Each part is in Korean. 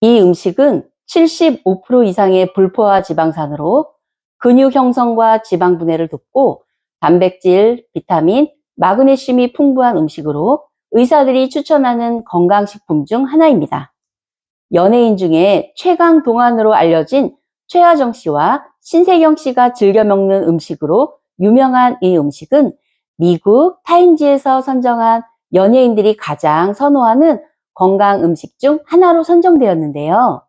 이 음식은 75% 이상의 불포화 지방산으로 근육 형성과 지방 분해를 돕고 단백질, 비타민, 마그네슘이 풍부한 음식으로 의사들이 추천하는 건강식품 중 하나입니다. 연예인 중에 최강 동안으로 알려진 최하정 씨와 신세경 씨가 즐겨 먹는 음식으로 유명한 이 음식은 미국 타임지에서 선정한 연예인들이 가장 선호하는 건강 음식 중 하나로 선정되었는데요.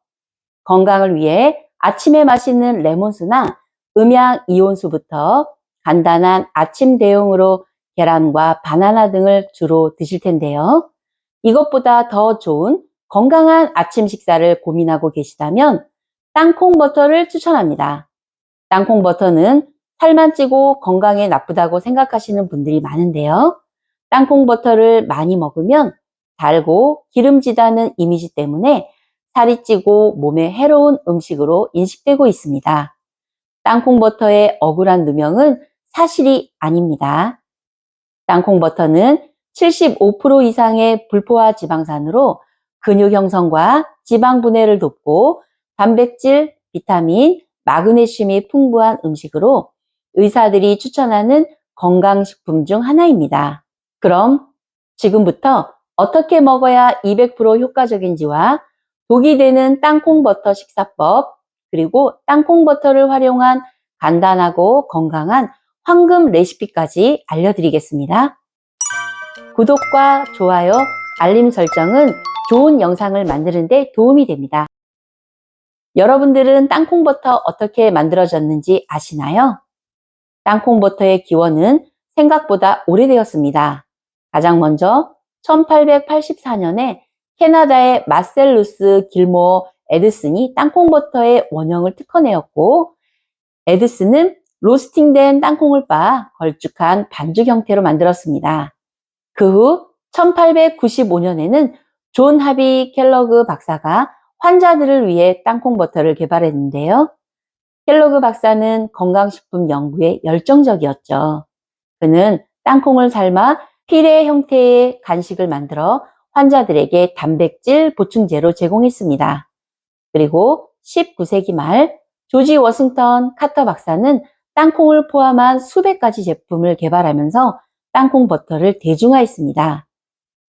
건강을 위해 아침에 마시는 레몬수나 음양 이온수부터 간단한 아침 대용으로 계란과 바나나 등을 주로 드실 텐데요. 이것보다 더 좋은 건강한 아침 식사를 고민하고 계시다면 땅콩 버터를 추천합니다. 땅콩 버터는 살만 찌고 건강에 나쁘다고 생각하시는 분들이 많은데요. 땅콩 버터를 많이 먹으면 달고 기름지다는 이미지 때문에 살이 찌고 몸에 해로운 음식으로 인식되고 있습니다. 땅콩 버터의 억울한 누명은 사실이 아닙니다. 땅콩 버터는 75% 이상의 불포화 지방산으로 근육 형성과 지방 분해를 돕고 단백질, 비타민, 마그네슘이 풍부한 음식으로 의사들이 추천하는 건강식품 중 하나입니다. 그럼 지금부터 어떻게 먹어야 200% 효과적인지와 독이 되는 땅콩버터 식사법, 그리고 땅콩버터를 활용한 간단하고 건강한 황금 레시피까지 알려드리겠습니다. 구독과 좋아요, 알림 설정은 좋은 영상을 만드는데 도움이 됩니다. 여러분들은 땅콩버터 어떻게 만들어졌는지 아시나요? 땅콩버터의 기원은 생각보다 오래되었습니다. 가장 먼저 1884년에 캐나다의 마셀루스 길모 에드슨이 땅콩버터의 원형을 특허내었고 에드슨은 로스팅된 땅콩을 빻아 걸쭉한 반죽 형태로 만들었습니다. 그 후 1895년에는 존 하비 켈러그 박사가 환자들을 위해 땅콩버터를 개발했는데요. 켈러그 박사는 건강식품 연구에 열정적이었죠. 그는 땅콩을 삶아 피레 형태의 간식을 만들어 환자들에게 단백질 보충제로 제공했습니다. 그리고 19세기 말 조지 워싱턴 카터 박사는 땅콩을 포함한 수백 가지 제품을 개발하면서 땅콩 버터를 대중화했습니다.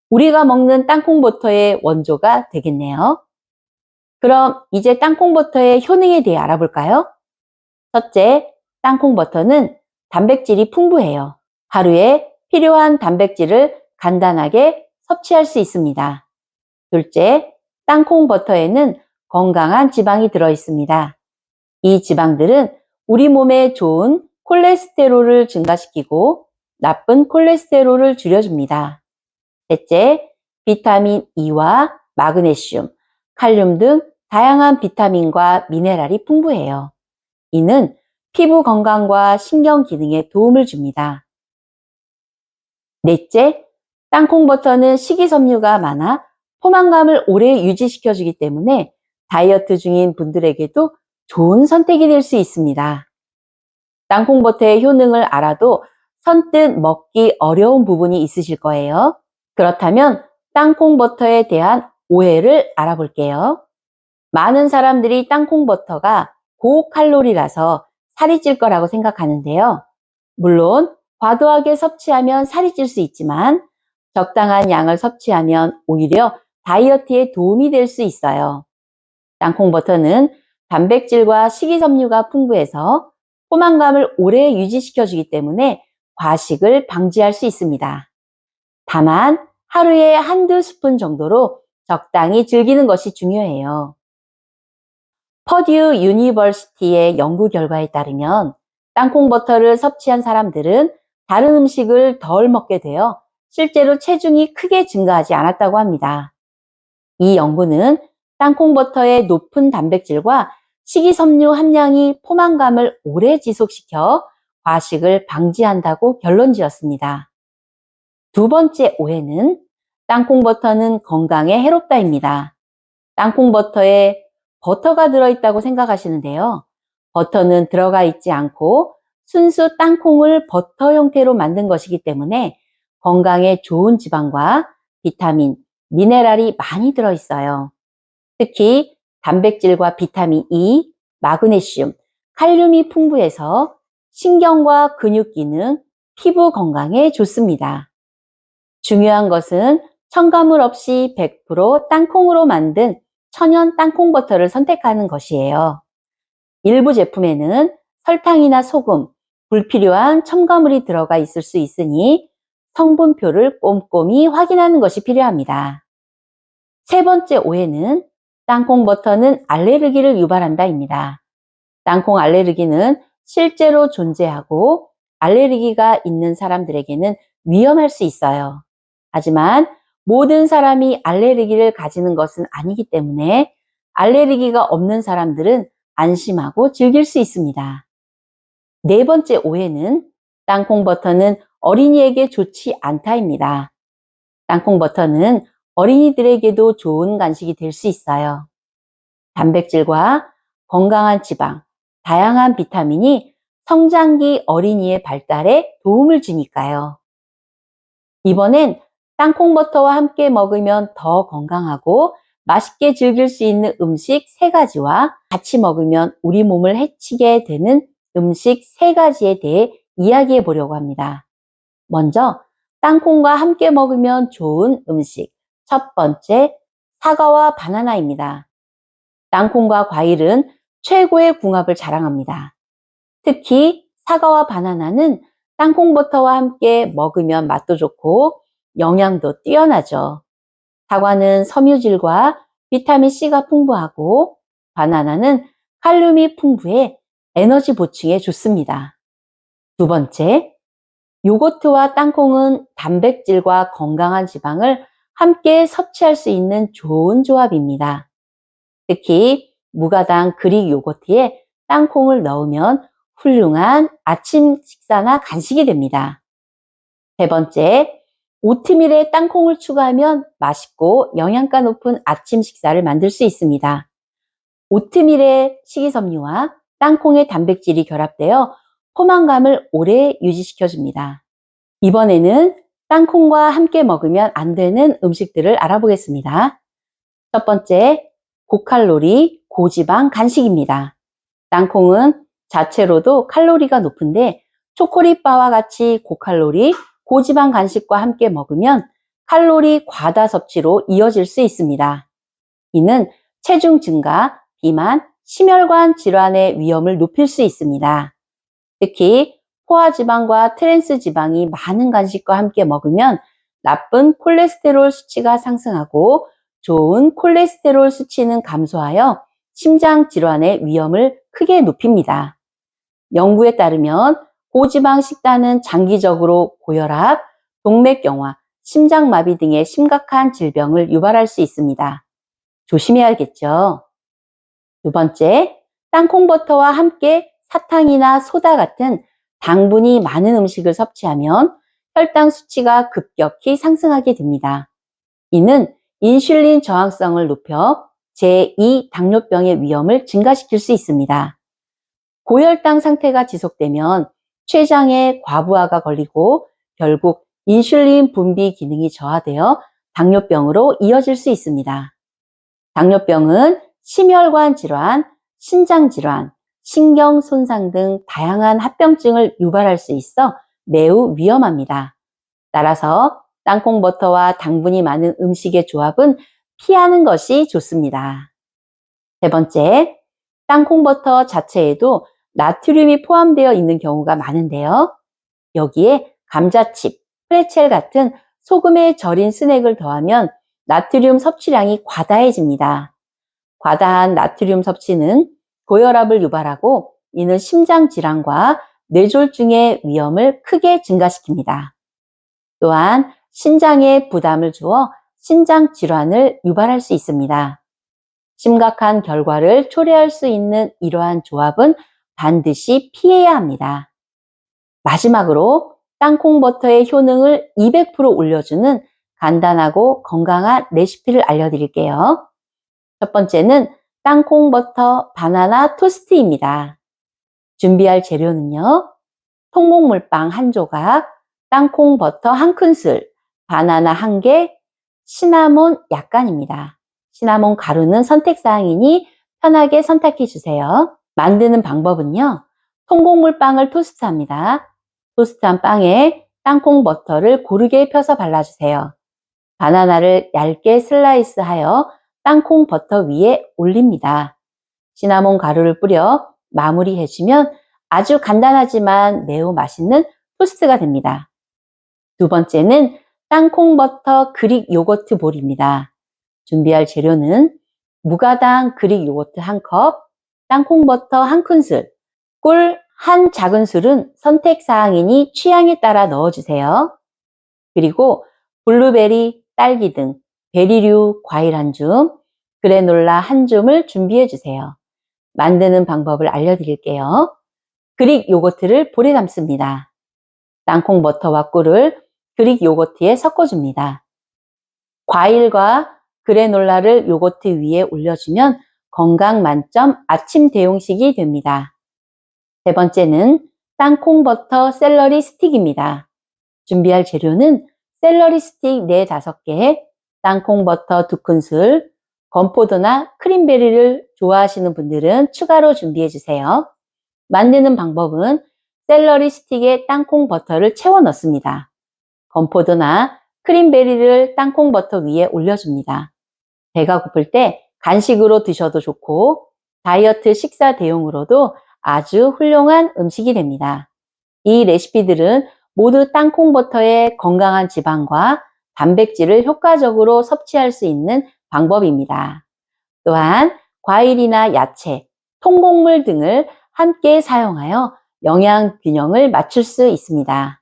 우리가 먹는 땅콩 버터의 원조가 되겠네요. 그럼 이제 땅콩 버터의 효능에 대해 알아볼까요? 첫째, 땅콩 버터는 단백질이 풍부해요. 하루에 필요한 단백질을 간단하게 섭취할 수 있습니다. 둘째, 땅콩 버터에는 건강한 지방이 들어 있습니다. 이 지방들은 우리 몸에 좋은 콜레스테롤을 증가시키고 나쁜 콜레스테롤을 줄여줍니다. 셋째, 비타민 E와 마그네슘, 칼륨 등 다양한 비타민과 미네랄이 풍부해요. 이는 피부 건강과 신경 기능에 도움을 줍니다. 넷째, 땅콩 버터는 식이섬유가 많아 포만감을 오래 유지시켜주기 때문에 다이어트 중인 분들에게도 좋은 선택이 될 수 있습니다. 땅콩 버터의 효능을 알아도 선뜻 먹기 어려운 부분이 있으실 거예요. 그렇다면 땅콩 버터에 대한 오해를 알아볼게요. 많은 사람들이 땅콩 버터가 고칼로리라서 살이 찔 거라고 생각하는데요. 물론 과도하게 섭취하면 살이 찔 수 있지만 적당한 양을 섭취하면 오히려 다이어트에 도움이 될 수 있어요. 땅콩 버터는 단백질과 식이섬유가 풍부해서 포만감을 오래 유지시켜 주기 때문에 과식을 방지할 수 있습니다. 다만 하루에 한두 스푼 정도로 적당히 즐기는 것이 중요해요. 퍼듀 유니버시티의 연구 결과에 따르면 땅콩 버터를 섭취한 사람들은 다른 음식을 덜 먹게 되어 실제로 체중이 크게 증가하지 않았다고 합니다. 이 연구는 땅콩 버터의 높은 단백질과 식이섬유 함량이 포만감을 오래 지속시켜 과식을 방지한다고 결론 지었습니다. 두 번째 오해는 땅콩 버터는 건강에 해롭다입니다. 땅콩 버터에 버터가 들어있다고 생각하시는데요. 버터는 들어가 있지 않고 순수 땅콩을 버터 형태로 만든 것이기 때문에 건강에 좋은 지방과 비타민, 미네랄이 많이 들어있어요. 특히 단백질과 비타민 E, 마그네슘, 칼륨이 풍부해서 신경과 근육 기능, 피부 건강에 좋습니다. 중요한 것은 첨가물 없이 100% 땅콩으로 만든 천연 땅콩 버터를 선택하는 것이에요. 일부 제품에는 설탕이나 소금, 불필요한 첨가물이 들어가 있을 수 있으니 성분표를 꼼꼼히 확인하는 것이 필요합니다. 세 번째 오해는 땅콩 버터는 알레르기를 유발한다입니다. 땅콩 알레르기는 실제로 존재하고 알레르기가 있는 사람들에게는 위험할 수 있어요. 하지만 모든 사람이 알레르기를 가지는 것은 아니기 때문에 알레르기가 없는 사람들은 안심하고 즐길 수 있습니다. 네 번째 오해는 땅콩 버터는 어린이에게 좋지 않다입니다. 땅콩 버터는 어린이들에게도 좋은 간식이 될 수 있어요. 단백질과 건강한 지방, 다양한 비타민이 성장기 어린이의 발달에 도움을 주니까요. 이번엔 땅콩버터와 함께 먹으면 더 건강하고 맛있게 즐길 수 있는 음식 세 가지와 같이 먹으면 우리 몸을 해치게 되는 음식 세 가지에 대해 이야기해 보려고 합니다. 먼저 땅콩과 함께 먹으면 좋은 음식 첫 번째 사과와 바나나입니다. 땅콩과 과일은 최고의 궁합을 자랑합니다. 특히 사과와 바나나는 땅콩버터와 함께 먹으면 맛도 좋고 영양도 뛰어나죠. 사과는 섬유질과 비타민C가 풍부하고 바나나는 칼륨이 풍부해 에너지 보충에 좋습니다. 두 번째, 요거트와 땅콩은 단백질과 건강한 지방을 함께 섭취할 수 있는 좋은 조합입니다. 특히 무가당 그릭 요거트에 땅콩을 넣으면 훌륭한 아침 식사나 간식이 됩니다. 세 번째, 오트밀에 땅콩을 추가하면 맛있고 영양가 높은 아침 식사를 만들 수 있습니다. 오트밀의 식이섬유와 땅콩의 단백질이 결합되어 포만감을 오래 유지시켜줍니다. 이번에는 땅콩과 함께 먹으면 안 되는 음식들을 알아보겠습니다. 첫 번째, 고칼로리, 고지방 간식입니다. 땅콩은 자체로도 칼로리가 높은데 초콜릿바와 같이 고칼로리, 고지방 간식과 함께 먹으면 칼로리 과다 섭취로 이어질 수 있습니다. 이는 체중 증가, 비만, 심혈관 질환의 위험을 높일 수 있습니다. 특히 포화 지방과 트랜스 지방이 많은 간식과 함께 먹으면 나쁜 콜레스테롤 수치가 상승하고 좋은 콜레스테롤 수치는 감소하여 심장 질환의 위험을 크게 높입니다. 연구에 따르면 고지방 식단은 장기적으로 고혈압, 동맥경화, 심장마비 등의 심각한 질병을 유발할 수 있습니다. 조심해야겠죠. 두 번째, 땅콩버터와 함께 사탕이나 소다 같은 당분이 많은 음식을 섭취하면 혈당 수치가 급격히 상승하게 됩니다. 이는 인슐린 저항성을 높여 제2 당뇨병의 위험을 증가시킬 수 있습니다. 고혈당 상태가 지속되면 췌장에 과부하가 걸리고 결국 인슐린 분비 기능이 저하되어 당뇨병으로 이어질 수 있습니다. 당뇨병은 심혈관 질환, 신장 질환, 신경 손상 등 다양한 합병증을 유발할 수 있어 매우 위험합니다. 따라서 땅콩 버터와 당분이 많은 음식의 조합은 피하는 것이 좋습니다. 세 번째, 땅콩 버터 자체에도 나트륨이 포함되어 있는 경우가 많은데요. 여기에 감자칩, 프레첼 같은 소금에 절인 스낵을 더하면 나트륨 섭취량이 과다해집니다. 과다한 나트륨 섭취는 고혈압을 유발하고 이는 심장 질환과 뇌졸중의 위험을 크게 증가시킵니다. 또한 신장에 부담을 주어 신장 질환을 유발할 수 있습니다. 심각한 결과를 초래할 수 있는 이러한 조합은 반드시 피해야 합니다. 마지막으로 땅콩버터의 효능을 200% 올려주는 간단하고 건강한 레시피를 알려드릴게요. 첫 번째는 땅콩버터 바나나 토스트입니다. 준비할 재료는요. 통곡물빵 한 조각, 땅콩버터 한 큰술, 바나나 한 개, 시나몬 약간입니다. 시나몬 가루는 선택사항이니 편하게 선택해 주세요. 만드는 방법은요. 통곡물빵을 토스트합니다. 토스트한 빵에 땅콩 버터를 고르게 펴서 발라주세요. 바나나를 얇게 슬라이스하여 땅콩 버터 위에 올립니다. 시나몬 가루를 뿌려 마무리해주면 아주 간단하지만 매우 맛있는 토스트가 됩니다. 두 번째는 땅콩 버터 그릭 요거트 볼입니다. 준비할 재료는 무가당 그릭 요거트 1컵, 땅콩 버터 1큰술, 꿀 한 작은 술은 선택 사항이니 취향에 따라 넣어주세요. 그리고 블루베리, 딸기 등 베리류 과일 한 줌, 그래놀라 한 줌을 준비해 주세요. 만드는 방법을 알려드릴게요. 그릭 요거트를 볼에 담습니다. 땅콩 버터와 꿀을 그릭 요거트에 섞어줍니다. 과일과 그래놀라를 요거트 위에 올려주면 건강 만점 아침 대용식이 됩니다. 세 번째는 땅콩 버터 샐러리 스틱입니다. 준비할 재료는 샐러리 스틱 4, 5개, 땅콩 버터 2큰술, 건포도나 크림베리를 좋아하시는 분들은 추가로 준비해 주세요. 만드는 방법은 샐러리 스틱에 땅콩 버터를 채워 넣습니다. 건포도나 크림베리를 땅콩 버터 위에 올려줍니다. 배가 고플 때 간식으로 드셔도 좋고 다이어트 식사 대용으로도 아주 훌륭한 음식이 됩니다. 이 레시피들은 모두 땅콩 버터의 건강한 지방과 단백질을 효과적으로 섭취할 수 있는 방법입니다. 또한 과일이나 야채, 통곡물 등을 함께 사용하여 영양 균형을 맞출 수 있습니다.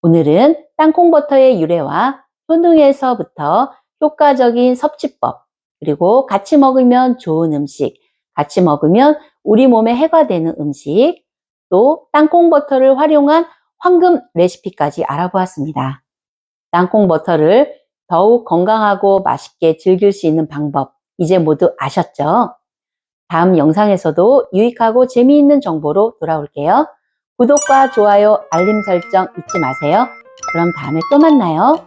오늘은 땅콩 버터의 유래와 효능에서부터 효과적인 섭취법, 그리고 같이 먹으면 좋은 음식, 같이 먹으면 우리 몸에 해가 되는 음식, 또 땅콩 버터를 활용한 황금 레시피까지 알아보았습니다. 땅콩 버터를 더욱 건강하고 맛있게 즐길 수 있는 방법, 이제 모두 아셨죠? 다음 영상에서도 유익하고 재미있는 정보로 돌아올게요. 구독과 좋아요, 알림 설정 잊지 마세요. 그럼 다음에 또 만나요.